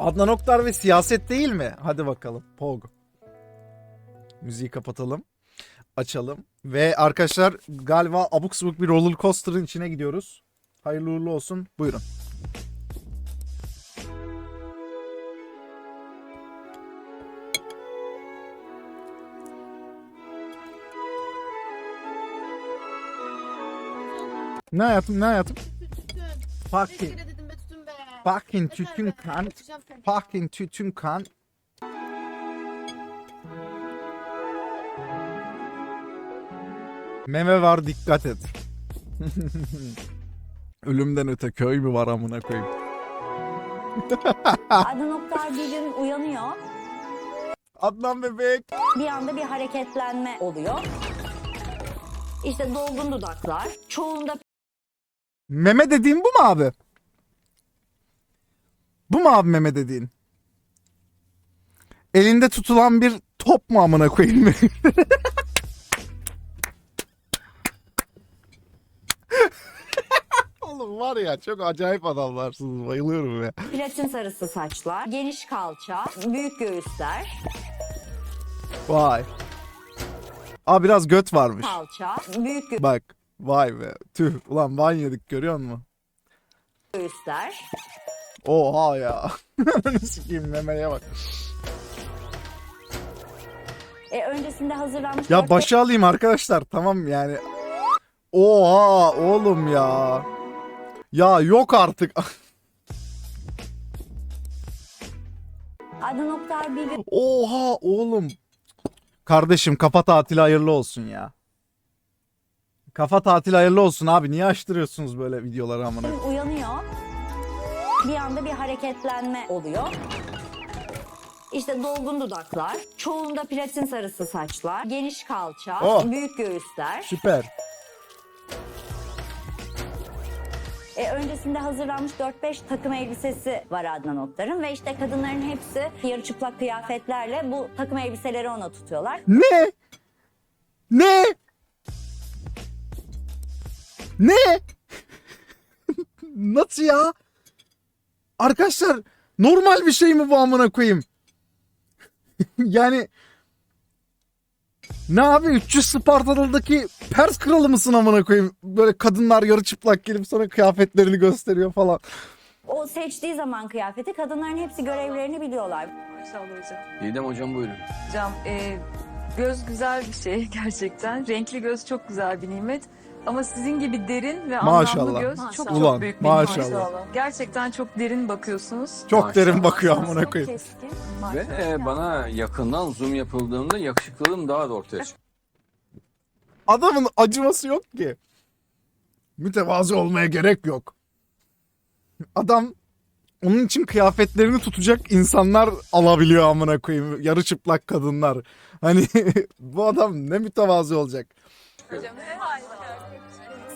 Adnan Oktar ve siyaset değil mi? Hadi bakalım. Pog. Müziği kapatalım. Açalım. Ve arkadaşlar galiba abuk subuk bir roller coaster'ın içine gidiyoruz. Hayırlı uğurlu olsun. Buyurun. Ne hayatım ne hayatım? Fucking, fucking tütün kan. Fucking tütün kan. Meme var dikkat et. Ölümden öte köy mü var amına koyayım. Adnan Oktar bir gün uyanıyor. Adnan bebek. Bir anda bir hareketlenme oluyor. İşte dolgun dudaklar. Çoğunda Meme dediğin bu mu abi? Bu mu abi meme dediğin? Elinde tutulan bir top mu amına koyayım? Oğlum var ya çok acayip adamlarsınız bayılıyorum ya. platin sarısı saçlar. Geniş kalça. Büyük göğüsler. Vay. Aa biraz göt varmış. Kalça. Büyük Bak vay be tüh ulan ban yedik görüyor musun? göğüsler. Oha ya. Ananı sikeyim memeye bak. E, öncesinde hazırlanmış Ya başa alayım arkadaşlar tamam yani. Oha oğlum ya. Ya yok artık. Adnan Oktar bir gün Oha oğlum. Kardeşim kafa tatili hayırlı olsun ya. Kafa tatili hayırlı olsun abi. Niye açtırıyorsunuz böyle videoları amına? uyanıyor. Bir anda bir hareketlenme oluyor. İşte dolgun dudaklar. Çoğunda platin sarısı saçlar. Geniş kalça. Oh. Büyük göğüsler. Süper. E, öncesinde hazırlanmış 4-5 takım elbisesi var Adnan Oktar'ın ve işte kadınların hepsi yarı çıplak kıyafetlerle bu takım elbiseleri ona tutuyorlar. Ne? Ne? Ne? Nasıl ya? Arkadaşlar normal bir şey mi bu amına koyayım? yani ne abi 300 Spartalı'daki Pers kralı mısın amına koyayım? Böyle kadınlar yarı çıplak gelip sana kıyafetlerini gösteriyor falan. O seçtiği zaman kıyafeti kadınların hepsi görevlerini biliyorlar. Maşallah hocam. Didem hocam buyurun. Hocam e, göz güzel bir şey gerçekten. Renkli göz çok güzel bir nimet. Ama sizin gibi derin ve Maşallah. anlamlı göz çok çok Ulan, büyük bir maşallah. nimet. Gerçekten çok derin bakıyorsunuz. Çok Maşallah. derin bakıyor amına koyayım. keskin. Ve e, bana yakından zoom yapıldığında yakışıklılığım daha da ortaya çıkıyor. Adamın acıması yok ki. Mütevazı olmaya gerek yok. Adam onun için kıyafetlerini tutacak insanlar alabiliyor amına koyayım. Yarı çıplak kadınlar. Hani bu adam ne mütevazı olacak.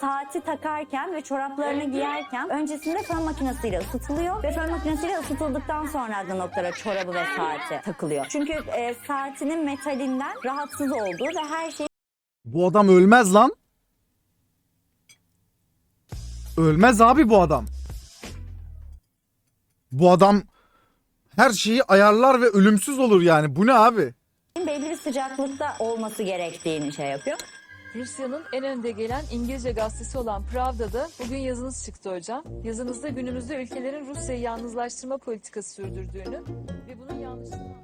Saati takarken ve çoraplarını giyerken öncesinde fön makinesiyle ısıtılıyor ve fön makinesiyle ısıtıldıktan sonra Adnan Oktar'a çorabı ve saati takılıyor. Çünkü e, saatinin metalinden rahatsız olduğu ve her şeyi Bu adam ölmez lan. Ölmez abi bu adam. Bu adam her şeyi ayarlar ve ölümsüz olur yani. Bu ne abi? belli bir sıcaklıkta olması gerektiğini şey yapıyor. Rusya'nın en önde gelen İngilizce gazetesi olan Pravda'da bugün yazınız çıktı hocam. Yazınızda günümüzde ülkelerin Rusya'yı yalnızlaştırma politikası sürdürdüğünü ve bunun yanlışlığını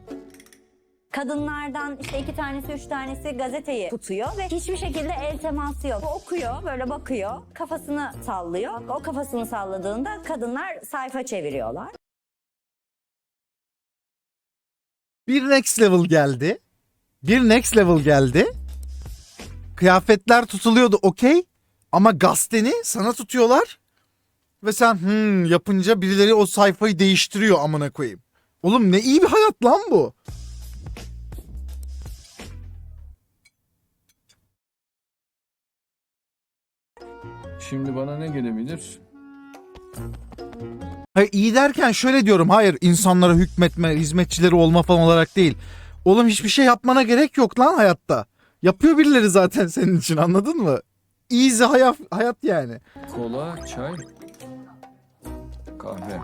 Kadınlardan işte iki tanesi üç tanesi gazeteyi tutuyor ve hiçbir şekilde el teması yok. O okuyor böyle bakıyor kafasını sallıyor. O kafasını salladığında kadınlar sayfa çeviriyorlar. Bir next level geldi. Bir next level geldi. Kıyafetler tutuluyordu okey. Ama gazeteni sana tutuyorlar. Ve sen hmm yapınca birileri o sayfayı değiştiriyor amına koyayım. Oğlum ne iyi bir hayat lan bu. Şimdi bana ne gelebilir? Hayır iyi derken şöyle diyorum. Hayır insanlara hükmetme, hizmetçileri olma falan olarak değil. Oğlum hiçbir şey yapmana gerek yok lan hayatta. Yapıyor birileri zaten senin için anladın mı? Easy hayat, hayat yani. Kola, çay, kahve.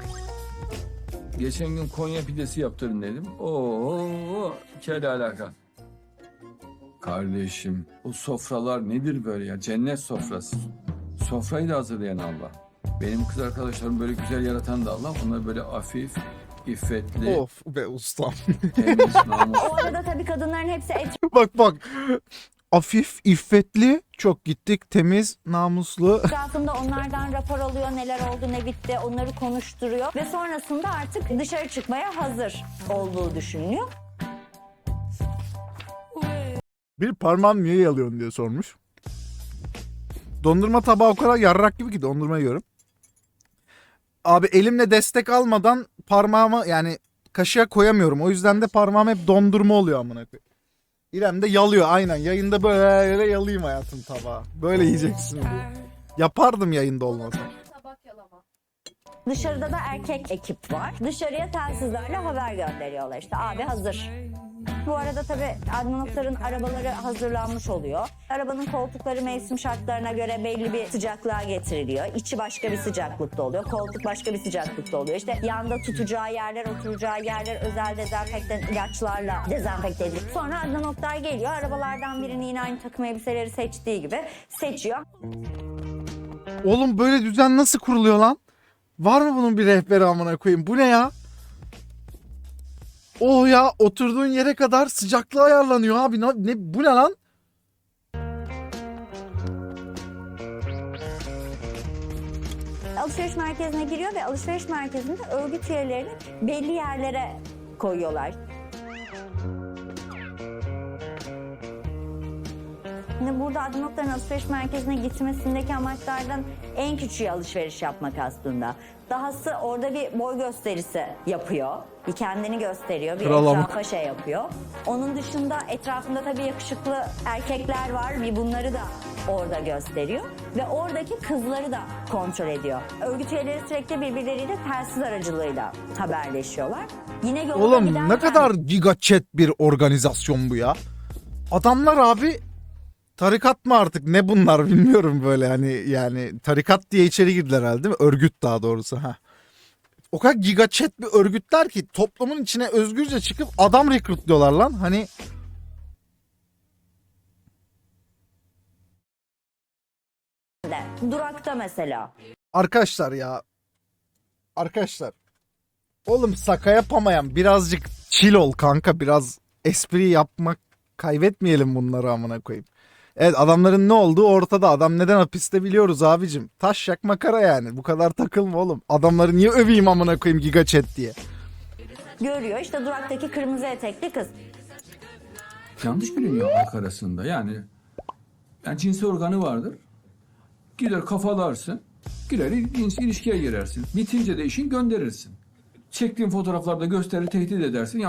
Geçen gün Konya pidesi yaptırın dedim. Oo, kel alaka. Kardeşim bu sofralar nedir böyle ya? Cennet sofrası. Sofrayı da hazırlayan Allah. Benim kız arkadaşlarım böyle güzel yaratan da Allah. Onlar böyle hafif, iffetli, Of be ustam. temiz, namuslu. O arada tabii kadınların hepsi bak bak. Afif, iffetli, çok gittik, temiz, namuslu. etrafında onlardan rapor alıyor. Neler oldu ne bitti onları konuşturuyor. Ve sonrasında artık dışarı çıkmaya hazır olduğu düşünülüyor. Bir parmağım niye yalıyorsun diye sormuş. Dondurma tabağı o kadar yarrak gibi ki dondurma yiyorum. Abi elimle destek almadan parmağıma yani kaşığa koyamıyorum. O yüzden de parmağım hep dondurma oluyor amına koyayım. İrem de yalıyor aynen. Yayında böyle yalayayım hayatım tabağı. Böyle yiyeceksin diye. Yapardım yayında olmasa. Dışarıda da erkek ekip var. Dışarıya telsizlerle haber gönderiyorlar. İşte abi hazır. Bu arada tabii Adnan Oktar'ın arabaları hazırlanmış oluyor. Arabanın koltukları mevsim şartlarına göre belli bir sıcaklığa getiriliyor. İçi başka bir sıcaklıkta oluyor. Koltuk başka bir sıcaklıkta oluyor. İşte yanda tutacağı yerler, oturacağı yerler özel dezenfektan ilaçlarla dezenfekte edilip sonra Adnan Oktar geliyor. Arabalardan birini yine aynı takım elbiseleri seçtiği gibi seçiyor. Oğlum böyle düzen nasıl kuruluyor lan? Var mı bunun bir rehberi amına koyayım? Bu ne ya? Oh ya oturduğun yere kadar sıcaklığı ayarlanıyor abi. Ne, ne bu ne lan? alışveriş merkezine giriyor ve alışveriş merkezinde örgüt üyelerini belli yerlere koyuyorlar. Şimdi burada Adnan Oktar'ın alışveriş merkezine gitmesindeki amaçlardan en küçüğü alışveriş yapmak aslında. Dahası orada bir boy gösterisi yapıyor. Bir kendini gösteriyor, bir Kral etrafa şey yapıyor. Onun dışında etrafında tabii yakışıklı erkekler var. Bir bunları da orada gösteriyor. Ve oradaki kızları da kontrol ediyor. Örgüt üyeleri sürekli birbirleriyle telsiz aracılığıyla haberleşiyorlar. Yine yolda Oğlum giderken- ne kadar giga chat bir organizasyon bu ya. Adamlar abi tarikat mı artık ne bunlar bilmiyorum böyle hani yani tarikat diye içeri girdiler herhalde değil mi? Örgüt daha doğrusu ha. O kadar giga chat bir örgütler ki toplumun içine özgürce çıkıp adam rekrutluyorlar lan. Hani. Durakta mesela. Arkadaşlar ya. Arkadaşlar. Oğlum saka yapamayan birazcık chill ol kanka. Biraz espri yapmak kaybetmeyelim bunları amına koyayım. Evet adamların ne olduğu ortada. Adam neden hapiste biliyoruz abicim. Taş yak makara yani. Bu kadar takılma oğlum. Adamları niye öveyim amına koyayım giga chat diye. Görüyor işte duraktaki kırmızı etekli kız. Yanlış biliniyor halk arasında. Yani, yani cinsel organı vardır. Gider kafalarsın. Gider cins ilişkiye girersin. Bitince de işin gönderirsin. Çektiğin fotoğraflarda gösterir, tehdit edersin. Ya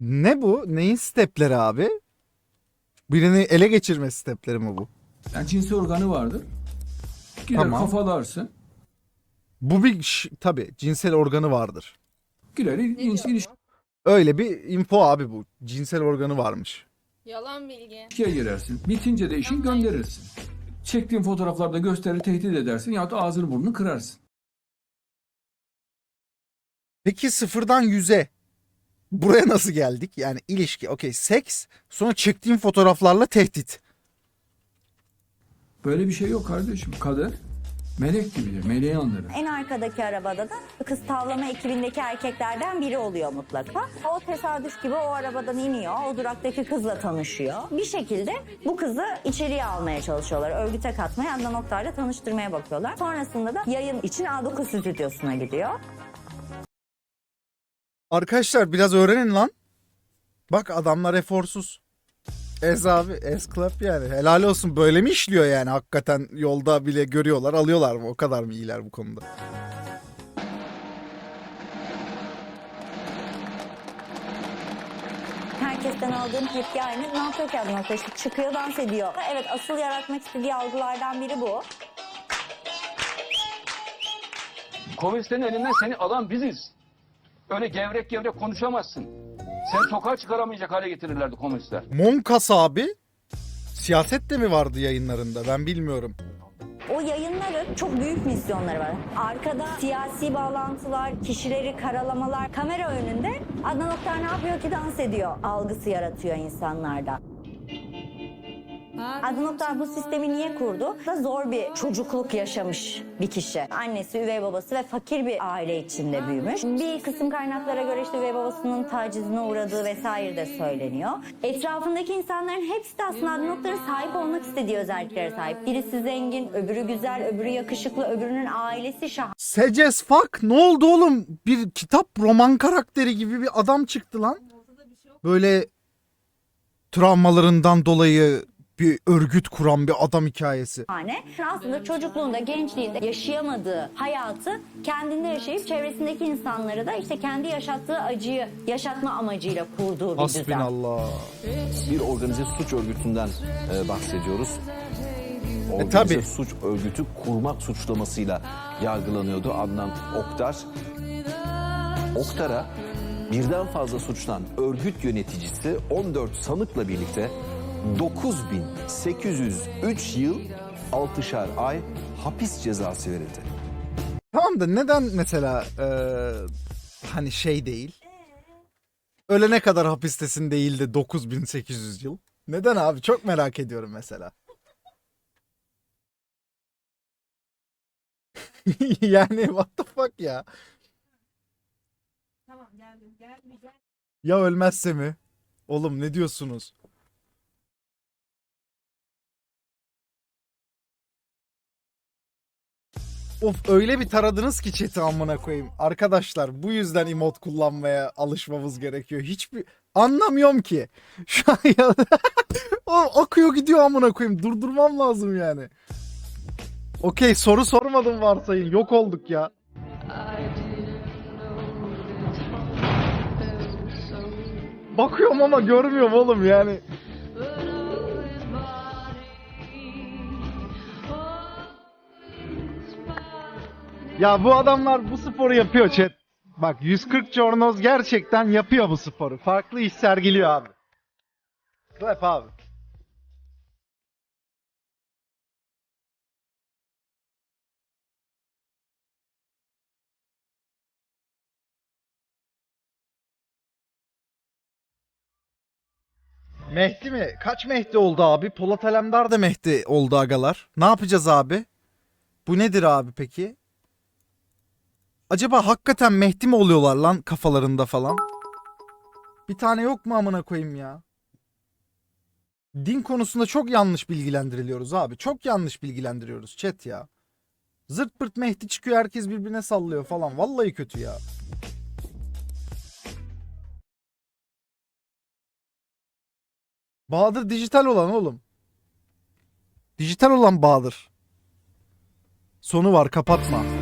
Ne bu? Neyin stepleri abi? Birini ele geçirme stepleri mi bu? Yani cinsel organı vardır. Gider Tamam. kafalarsın. Bu bir ş- tabii cinsel organı vardır. Gider cins Öyle bir info abi bu. Cinsel organı varmış. Yalan bilgi. ilişkiye girersin. Bitince de işin gönderirsin. Çektiğin fotoğraflarda gösterir, tehdit edersin. Ya da ağzını burnunu kırarsın. Peki sıfırdan yüze buraya nasıl geldik? Yani ilişki, okey seks, sonra çektiğim fotoğraflarla tehdit. Böyle bir şey yok kardeşim. Kader melek gibidir. Meleği andırır. En arkadaki arabada da kız tavlama ekibindeki erkeklerden biri oluyor mutlaka. O tesadüf gibi o arabadan iniyor. O duraktaki kızla tanışıyor. Bir şekilde bu kızı içeriye almaya çalışıyorlar. Örgüte katmaya, Adnan Oktar'la tanıştırmaya bakıyorlar. Sonrasında da yayın için A9 stüdyosuna gidiyor. Arkadaşlar biraz öğrenin lan. Bak adamlar eforsuz. Ez abi, ez club yani. Helal olsun böyle mi işliyor yani hakikaten yolda bile görüyorlar alıyorlar mı? O kadar mı iyiler bu konuda? Herkesten aldığım tepki aynı. Ne yapıyor ki? İşte çıkıyor dans ediyor. Evet asıl yaratmak istediği algılardan biri bu. Komünistlerin elinden seni alan biziz. Öyle gevrek gevrek konuşamazsın. Sen sokağa çıkaramayacak hale getirirlerdi komünistler. Monkas abi siyaset de mi vardı yayınlarında ben bilmiyorum. O yayınların çok büyük misyonları var. Arkada siyasi bağlantılar, kişileri karalamalar, kamera önünde Adnan Oktar ne yapıyor ki dans ediyor algısı yaratıyor insanlarda. Adnan Oktar bu sistemi niye kurdu? Da zor bir çocukluk yaşamış bir kişi. Annesi, üvey babası ve fakir bir aile içinde büyümüş. Bir kısım kaynaklara göre işte üvey babasının tacizine uğradığı vesaire de söyleniyor. Etrafındaki insanların hepsi de aslında Adnan Oktar'ın sahip olmak istediği özelliklere sahip. Birisi zengin, öbürü güzel, öbürü yakışıklı, öbürünün ailesi şahane. Seces fuck ne oldu oğlum? Bir kitap roman karakteri gibi bir adam çıktı lan. Böyle travmalarından dolayı bir örgüt kuran bir adam hikayesi. Aslında çocukluğunda, gençliğinde yaşayamadığı hayatı kendinde yaşayıp çevresindeki insanları da işte kendi yaşattığı acıyı yaşatma amacıyla kurduğu bir düzen. Hasbinallah. bir organize suç örgütünden e, bahsediyoruz. Organize E, tabii. suç örgütü kurmak suçlamasıyla yargılanıyordu Adnan Oktar. Oktar'a birden fazla suçtan örgüt yöneticisi 14 sanıkla birlikte 9803 yıl 6'şar ay hapis cezası verildi. Tamam da neden mesela eee, hani şey değil? Ölene kadar hapistesin değil de 9800 yıl. Neden abi? Çok merak ediyorum mesela. yani what the fuck ya? Ya ölmezse mi? Oğlum ne diyorsunuz? Of öyle bir taradınız ki chat'i amına koyayım. Arkadaşlar bu yüzden emot kullanmaya alışmamız gerekiyor. Hiçbir anlamıyorum ki. Şu an ya Oğlum akıyor gidiyor amına koyayım. Durdurmam lazım yani. Okey soru sormadım varsayın. Yok olduk ya. Bakıyorum ama görmüyorum oğlum yani. Ya bu adamlar bu sporu yapıyor chat. Bak 140 Jornoz gerçekten yapıyor bu sporu. Farklı iş sergiliyor abi. Clap abi. Mehdi mi? Kaç Mehdi oldu abi? Polat Alemdar da Mehdi oldu agalar. Ne yapacağız abi? Bu nedir abi peki? Acaba hakikaten Mehdi mi oluyorlar lan kafalarında falan? Bir tane yok mu amına koyayım ya? Din konusunda çok yanlış bilgilendiriliyoruz abi. Çok yanlış bilgilendiriyoruz chat ya. Zırt pırt Mehdi çıkıyor herkes birbirine sallıyor falan. Vallahi kötü ya. Bahadır dijital olan oğlum. Dijital olan Bahadır. Sonu var kapatma.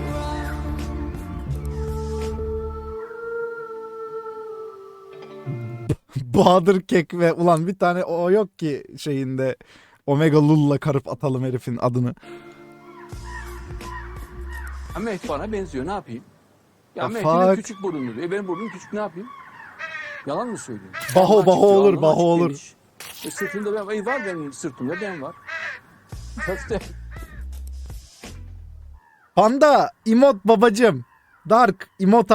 Bahadır Kek ve ulan bir tane o yok ki şeyinde Omega Lul'la karıp atalım herifin adını. Ya Mehdi bana benziyor ne yapayım? Ya de fuck. küçük diyor. E benim burnum küçük ne yapayım? Yalan mı söylüyorum? Baho, Alnı baho diyor, olur, baho olur. demiş. E sırtımda ben, e var benim sırtımda ben var. Köfte. Panda, emot babacım. Dark, emot